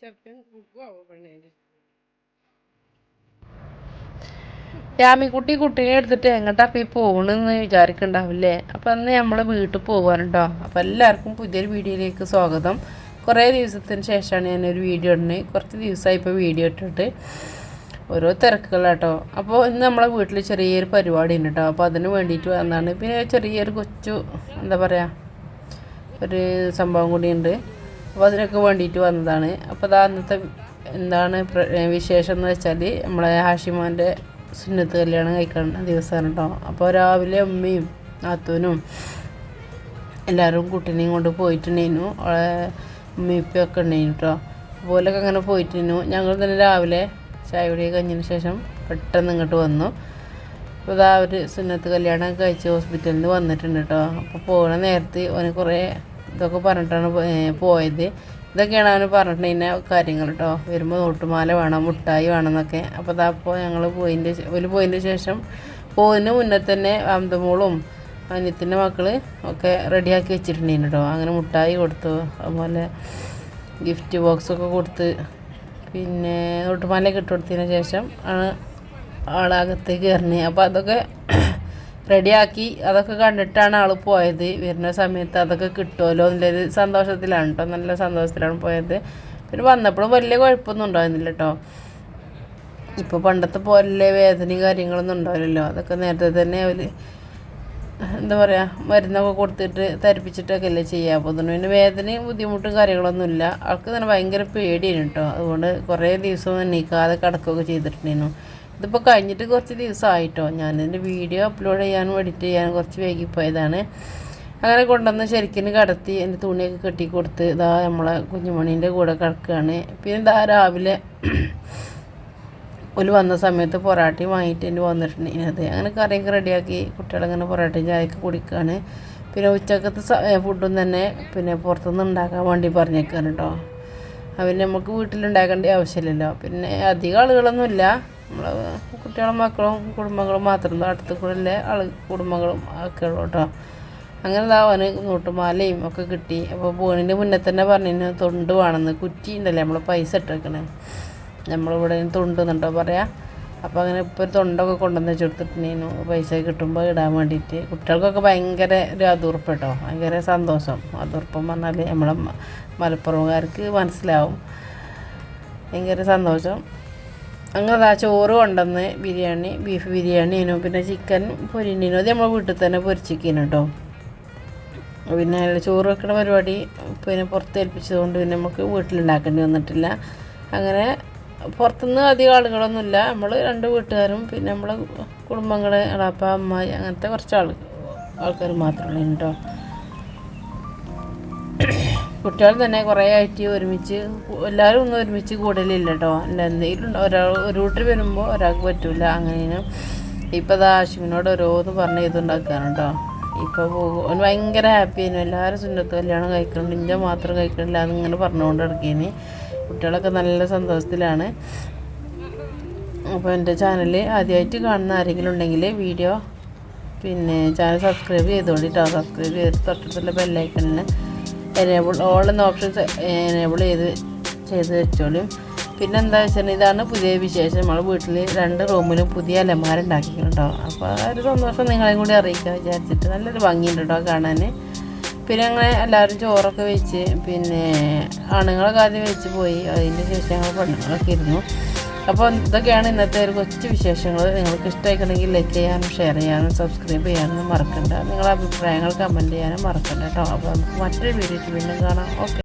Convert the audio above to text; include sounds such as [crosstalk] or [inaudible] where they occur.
ചെറുക്കൻ കുക്കുവാവോ പെണ്ണേന്റെ യാമിക്കുട്ടി കുട്ടീനെ എടുത്തിട്ട് എങ്ങോട്ടാ പോയി പോകണമെന്ന് വിചാരിക്കണ്ടാവില്ലേ? അപ്പോൾ അന്ന് നമ്മൾ വീട്ടിൽ പോകാനുണ്ടോ അപ്പോൾ എല്ലാവർക്കും പുതിയൊരു വീഡിയോയിലേക്ക് സ്വാഗതം. കുറേ ദിവസത്തിന് ശേഷമാണ് ഞാനൊരു വീഡിയോ ഇടുന്നത്. കുറച്ച് ദിവസമായി ഇപ്പോൾ വീഡിയോ ഇട്ടിട്ട്. ഓരോ തിരക്കുകളാട്ടോ. അപ്പോൾ ഇന്ന് നമ്മളെ വീട്ടിൽ ചെറിയൊരു പരിപാടി ഉണ്ട് കേട്ടോ അപ്പോൾ അതിന് വേണ്ടിയിട്ട് വന്നതാണ്. പിന്നെ ചെറിയൊരു കൊച്ചു എന്താ പറയുക ഒരു സംഭവം കൂടിയുണ്ട്. അപ്പോൾ അതിനൊക്കെ വേണ്ടിയിട്ട് വന്നതാണ്. അപ്പോൾ അതാ അന്നത്തെ എന്താണ് വിശേഷം എന്ന് വെച്ചാൽ നമ്മളെ ഹാഷിമോന്റെ സുന്നത്ത് കല്യാണം കഴിക്കുന്ന ദിവസമാണ് കേട്ടോ അപ്പോൾ രാവിലെ അമ്മയും നാത്തൂനും എല്ലാവരും കുട്ടീനെയും കൊണ്ട് പോയിട്ടുണ്ടായിരുന്നു ഉമ്മയും ഇപ്പൊക്കെ ഉണ്ടായിരുന്നു കേട്ടോ അതുപോലൊക്കെ അങ്ങനെ പോയിട്ടുണ്ടായിരുന്നു ഞങ്ങൾ തന്നെ രാവിലെ ചായ കുടി കഴിഞ്ഞതിന് ശേഷം പെട്ടെന്ന് ഇങ്ങോട്ട് വന്നു. അപ്പോൾ ഇതാ ഒരു സുന്നത്ത് കല്യാണം കഴിച്ച് ഹോസ്പിറ്റലിൽ നിന്ന് വന്നിട്ടുണ്ട് കേട്ടോ അപ്പോൾ പോകുന്ന നേരത്ത് അവന് കുറേ ഇതൊക്കെ പറഞ്ഞിട്ടാണ് പോയത്. ഇതൊക്കെയാണ് അവന് പറഞ്ഞിട്ടുണ്ടെങ്കിൽ കാര്യങ്ങൾ കേട്ടോ വരുമ്പോൾ നോട്ടുമാല വേണം മുട്ടായി വേണം എന്നൊക്കെ. അപ്പോൾ അതാ അപ്പോൾ ഞങ്ങൾ പോയിന്റെ ഒരു പോയിന്റെ ശേഷം പോകുന്നതിന് മുന്നേ തന്നെ അന്തമോളും അനിയത്തിന്റെ മക്കൾ ഒക്കെ റെഡിയാക്കി വെച്ചിട്ടുണ്ടായിരുന്നു കേട്ടോ അങ്ങനെ മുട്ടായി കൊടുത്തു. അതുപോലെ ഗിഫ്റ്റ് ബോക്സൊക്കെ കൊടുത്ത് പിന്നെ ഒട്ടുമാലയൊക്കെ ഇട്ട് കൊടുത്തതിന് ശേഷം ആണ് ആളകത്തേക്ക് കയറുന്നത്. അപ്പോൾ അതൊക്കെ [clears throat] റെഡിയാക്കി അതൊക്കെ കണ്ടിട്ടാണ് ആൾ പോയത്. വരുന്ന സമയത്ത് അതൊക്കെ കിട്ടുമല്ലോ എന്നുള്ളൊരു സന്തോഷത്തിലാണ് കേട്ടോ നല്ല സന്തോഷത്തിലാണ് പോയത്. പിന്നെ വന്നപ്പോഴും വലിയ കുഴപ്പമൊന്നും ഉണ്ടായിരുന്നില്ല കേട്ടോ ഇപ്പോൾ പണ്ടത്തെ പോലെ വേദനയും കാര്യങ്ങളൊന്നും ഉണ്ടാവില്ലല്ലോ. അതൊക്കെ നേരത്തെ തന്നെ അവർ എന്താ പറയുക മരുന്നൊക്കെ കൊടുത്തിട്ട് തരിപ്പിച്ചിട്ടൊക്കെ അല്ലേ അപ്പോൾ അതുകൊണ്ട് പിന്നെ വേദനയും ബുദ്ധിമുട്ടും കാര്യങ്ങളൊന്നുമില്ല. ആൾക്ക് തന്നെ ഭയങ്കര പേടിയാണ് കേട്ടോ. അതുകൊണ്ട് കുറേ ദിവസം എണീക്കാതെ കിടക്കുകയൊക്കെ ചെയ്തിട്ടുണ്ടായിരുന്നു. ഇതിപ്പോൾ കഴിഞ്ഞിട്ട് കുറച്ച് ദിവസമായിട്ടോ. ഞാനിതിന്റെ വീഡിയോ അപ്ലോഡ് ചെയ്യാനും എഡിറ്റ് ചെയ്യാനും കുറച്ച് വൈകിപ്പോയതാണ്. അങ്ങനെ കൊണ്ടുവന്ന് ശരിക്കും കടത്തി എന്റെ തുണിയൊക്കെ കെട്ടി കൊടുത്ത് ഇതാ നമ്മളെ കുഞ്ഞുമണീന്റെ കൂടെ കിടക്കുകയാണ്. പിന്നെ ഇതാ രാവിലെ ഒരു വന്ന സമയത്ത് പൊറാട്ടയും വാങ്ങിയിട്ട് എന്റെ വന്നിട്ടുണ്ടായിരുന്നത് അങ്ങനെ കറിയൊക്കെ റെഡിയാക്കി കുട്ടികളങ്ങനെ പൊറാട്ടയും ചായയൊക്കെ കുടിക്കുകയാണ് പിന്നെ ഉച്ചക്കത്തെ ഫുഡും തന്നെ പിന്നെ പുറത്തുനിന്ന് ഉണ്ടാക്കാൻ വേണ്ടി പറഞ്ഞേക്കാണ് കേട്ടോ അവന് നമുക്ക് വീട്ടിലുണ്ടാക്കേണ്ട ആവശ്യമില്ലല്ലോ. പിന്നെ അധികം ആളുകളൊന്നുമില്ല നമ്മൾ കുട്ടികളും മക്കളും കുടുംബങ്ങളും മാത്രം അടുത്ത് കൂടെ ആൾ കുടുംബങ്ങളും ഒക്കെ ഉള്ളൂ കേട്ടോ അങ്ങനെ അവന് നൂട്ടുമാലയും ഒക്കെ കിട്ടി. അപ്പോൾ പോണിന്റെ മുന്നേ തന്നെ പറഞ്ഞു തൊണ്ട് വേണമെന്ന് കുറ്റി ഉണ്ടല്ലേ നമ്മൾ പൈസ ഇട്ടേക്കണേ. നമ്മളിവിടെ തൊണ്ടുന്നുണ്ടോ പറയാം? അപ്പോൾ അങ്ങനെ ഇപ്പോൾ ഒരു തൊണ്ടൊക്കെ കൊണ്ടുവന്ന് വെച്ചെടുത്തിട്ടുണ്ടായിരുന്നു പൈസ കിട്ടുമ്പോൾ ഇടാൻ വേണ്ടിയിട്ട്. കുട്ടികൾക്കൊക്കെ ഭയങ്കര ഒരു അതുറപ്പ് കേട്ടോ ഭയങ്കര സന്തോഷം. അതുറപ്പം പറഞ്ഞാൽ നമ്മളെ മലപ്പുറംകാർക്ക് മനസ്സിലാവും. ഭയങ്കര സന്തോഷം. അങ്ങനെ ആ ചോറ് കൊണ്ടുവന്ന് ബിരിയാണി ബീഫ് ബിരിയാണി ഇനോ പിന്നെ ചിക്കൻ പൊരിണ്ടിനോ അത് നമ്മൾ വീട്ടിൽ തന്നെ പൊരിച്ചിരിക്കുന്നു കേട്ടോ പിന്നെ ചോറ് വെക്കണ പരിപാടി പിന്നെ പുറത്ത് ഏൽപ്പിച്ചതുകൊണ്ട് പിന്നെ നമുക്ക് വീട്ടിലുണ്ടാക്കേണ്ടി വന്നിട്ടില്ല. അങ്ങനെ പുറത്തുനിന്ന് അധികം ആളുകളൊന്നുമില്ല. നമ്മൾ രണ്ട് വീട്ടുകാരും പിന്നെ നമ്മളെ കുടുംബങ്ങൾ അളാപ്പ അമ്മായി അങ്ങനത്തെ കുറച്ച് ആൾ ആൾക്കാർ മാത്രമേ കേട്ടോ കുട്ടികൾ തന്നെ കുറേ ആയിട്ട് ഒരുമിച്ച് എല്ലാവരും ഒന്നും ഒരുമിച്ച് കൂടലില്ല കേട്ടോ എന്തെങ്കിലും ഒരാൾ ഒരു കൂട്ടർ വരുമ്പോൾ ഒരാൾക്ക് പറ്റില്ല അങ്ങനെയാണ് ഇപ്പോൾ അത് ആശുവിനോട് ഓരോന്ന് പറഞ്ഞ് ഇതുണ്ടാക്കാറുണ്ടോ കേട്ടോ ഇപ്പോൾ പോകും. അവന് ഭയങ്കര ഹാപ്പി ആയിരുന്നു എല്ലാവരും സുന്നത്ത് കല്യാണം കഴിക്കുന്നുണ്ട് ഇഞ്ച മാത്രം കഴിക്കണില്ല അതിങ്ങനെ പറഞ്ഞുകൊണ്ട് കിടക്കേന് കുട്ടികളൊക്കെ നല്ല സന്തോഷത്തിലാണ്. അപ്പോൾ എന്റെ ചാനൽ ആദ്യമായിട്ട് കാണുന്ന ആരെങ്കിലും ഉണ്ടെങ്കിൽ വീഡിയോ പിന്നെ ചാനൽ സബ്സ്ക്രൈബ് ചെയ്തോണ്ടിട്ടോ സബ്സ്ക്രൈബ് ചെയ്ത് തൊട്ടടുത്തുള്ള ബെല്ലൈക്കണിന് എനേബിൾ ഓൾ എന്ന ഓപ്ഷൻസ് എനേബിൾ ചെയ്ത് ചെയ്ത് വെച്ചോളും. പിന്നെ എന്താ വെച്ചാൽ ഇതാണ് പുതിയ വിശേഷം. നമ്മൾ വീട്ടിൽ രണ്ട് റൂമിലും പുതിയ അലമാര ഉണ്ടാക്കിയിട്ടുണ്ടോ അപ്പോൾ ആ ഒരു സന്തോഷം നിങ്ങളെയും കൂടി അറിയിക്കാൻ വിചാരിച്ചിട്ട് നല്ലൊരു ഭംഗിയുണ്ട് കേട്ടോ കാണാൻ പിന്നെ അങ്ങനെ എല്ലാവരും ചോറൊക്കെ വെച്ച് പിന്നെ ആണുങ്ങളൊക്കെ ആദ്യം വെച്ച് പോയി. അതിന്റെ ശേഷം ഞങ്ങൾ പെണ്ണുങ്ങളൊക്കെ ഇരുന്നു. അപ്പോൾ ഇതൊക്കെയാണ് ഇന്നത്തെ ഒരു കൊച്ചു വിശേഷങ്ങൾ നിങ്ങൾക്ക് ഇഷ്ടമായിക്കണമെങ്കിൽ ലൈക്ക് ചെയ്യാനും ഷെയർ ചെയ്യാനും സബ്സ്ക്രൈബ് ചെയ്യാനും മറക്കണ്ട. നിങ്ങളുടെ അഭിപ്രായങ്ങൾ കമന്റ് ചെയ്യാനും മറക്കണ്ട കേട്ടോ. അപ്പോൾ നമുക്ക് മറ്റൊരു വീഡിയോയ്ക്ക് വീണ്ടും കാണാം. ഓക്കെ